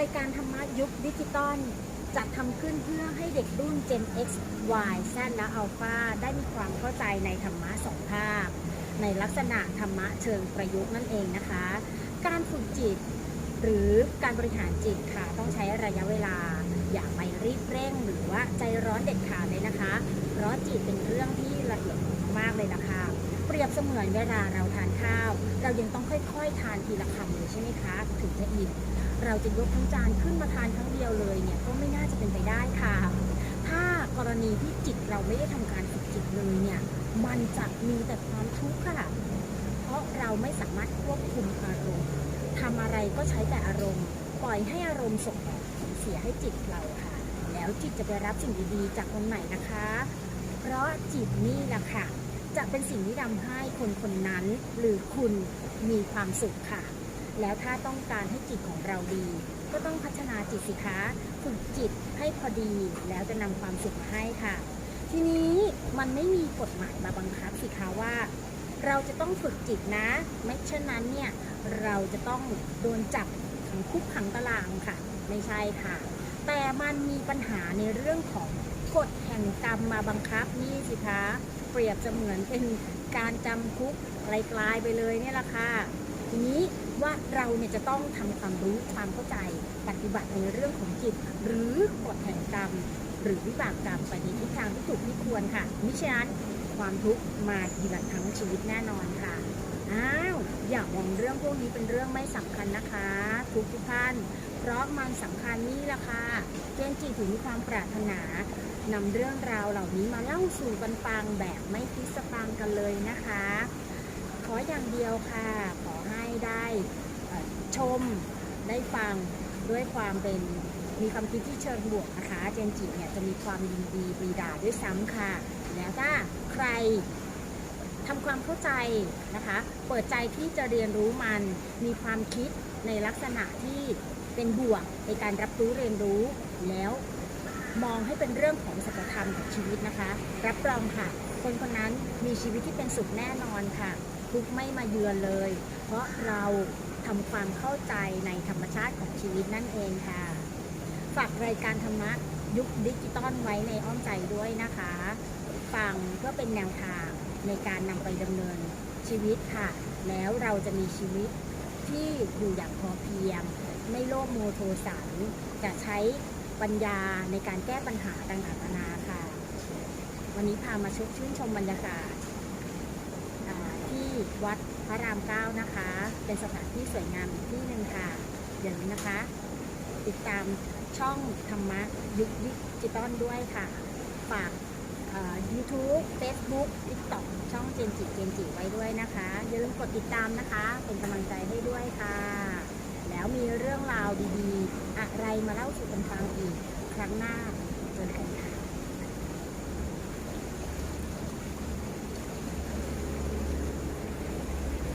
รายการธรรมะยุคดิจิตอลจัดทำขึ้นเพื่อให้เด็กรุ่น Gen X Y Z และ Alpha ได้มีความเข้าใจในธรรมะสองภาค ในลักษณะธรรมะเชิงประยุกต์นั่นเองนะคะ การฝึกจิต หรือการบริหารจิตค่ะ ต้องใช้ระยะเวลา อย่าไปรีบเร่ง หรือว่าใจร้อนเด็ดขาดเลยนะคะ เพราะจิตเป็นเรื่องที่ละเอียดมากเลยนะคะ เปรียบเสมือนเวลาเราทานข้าว เรายังต้องค่อยๆ ทานทีละคำเลยใช่ไหมคะถึงจะอิ่มเราจะยกทั้งจานขึ้นมาทานครั้งเดียวเลยเนี่ยก็ไม่น่าจะเป็นไปได้ค่ะ ถ้ากรณีที่จิตเราไม่ได้ทำการฝึกจิตเลยเนี่ยมันจะมีแต่ความทุกข์ค่ะ เพราะเราไม่สามารถควบคุมอารมณ์ทำอะไรก็ใช้แต่อารมณ์ ปล่อยให้อารมณ์ส่งต่อผลเสียให้จิตเราค่ะ แล้วจิตจะไปรับสิ่งดีๆ จากตรงไหนนะคะ เพราะจิตนี่แหละค่ะ จะเป็นสิ่งที่ทำให้คนคนนั้น หรือคุณมีความสุขค่ะ แล้วถ้าต้องการให้จิตของเราดี ก็ต้องพัฒนาจิตสิคะฝึกจิตให้พอดีแล้วจะนำความสุขมาให้ค่ะ ทีนี้มันไม่มีกฎหมายมาบังคับสิคะว่า เราจะต้องฝึกจิตนะไม่เช่นนั้นเนี่ยเราจะต้องโดนจับขังคุกขังตารางค่ะ ไม่ใช่ค่ะ แต่มันมีปัญหาในเรื่องของกฎแห่งกรรมมาบังคับนี่สิคะ เปรียบเสมือนเป็นการจำคุกไกลๆไปเลยเนี่ยแหละค่ะทีนี้ว่าเราเนี่ยจะต้องทำความรู้ความเข้าใจปฏิบัติในเรื่องของจิต หรือกฎแห่งกรรม หรือวิบากกรรมไปในทิศทางที่ถูกที่ควรค่ะมิฉะนั้นความทุกข์มาทีละทั้งชีวิตแน่นอนค่ะ อ้าวอย่ามองเรื่องพวกนี้เป็นเรื่องไม่สำคัญนะคะ ทุกทุกท่านเพราะมันสำคัญนี่แหละค่ะเจนจีถึงมีความปรารถนานำเรื่องราวเหล่านี้มาเล่าสู่กันฟังแบบไม่คิสตางกันเลยนะคะ ขออย่างเดียวค่ะ ขอให้ได้ชมได้ฟังด้วยความเป็นมีความคิดที่เชิงบวกนะคะ เจนจิเนี่ยจะมีความยินดีปรีดาด้วยซ้ำค่ะ แล้วถ้าใคร ทำความเข้าใจนะคะ เปิดใจที่จะเรียนรู้มัน มีความคิดในลักษณะที่เป็นบวกในการรับรู้เรียนรู้แล้วมองให้เป็นเรื่องของสัจธรรมของชีวิตนะคะ รับรองค่ะ คนคนนั้นมีชีวิตที่เป็นสุขแน่นอนค่ะ ทุกไม่มาเยือนเลย เพราะเราทำความเข้าใจในธรรมชาติของชีวิตนั่นเองค่ะ ฝากรายการธรรมะยุคดิจิตอลไว้ในอ้อมใจด้วยนะคะ ฟังเพื่อเป็นแนวทาง ในการนำไปดำเนินชีวิตค่ะ แล้วเราจะมีชีวิตที่อยู่อย่างพอเพียง ไม่โลภโมโทสันจะใช้ปัญญาในการแก้ปัญหาต่างๆนานาค่ะ วันนี้พามาชมชื่นชมบรรยากาศที่วัดพระรามเก้านะคะ เป็นสถานที่สวยงามอีกที่หนึ่งค่ะอย่าลืมนะคะ ติดตามช่องธรรมะยุคดิจิตอลด้วยค่ะ ฝาก เอ่อ YouTube Facebook TikTok ช่องเจนจิเจนจิไว้ด้วยนะคะอย่าลืมกดติดตามนะคะ เป็นกำลังใจให้ด้วยค่ะ แล้วมีเรื่องราวดีๆ อะไรมาเล่าสู่กันฟังอีกครั้งหน้าเจอกันค่ะ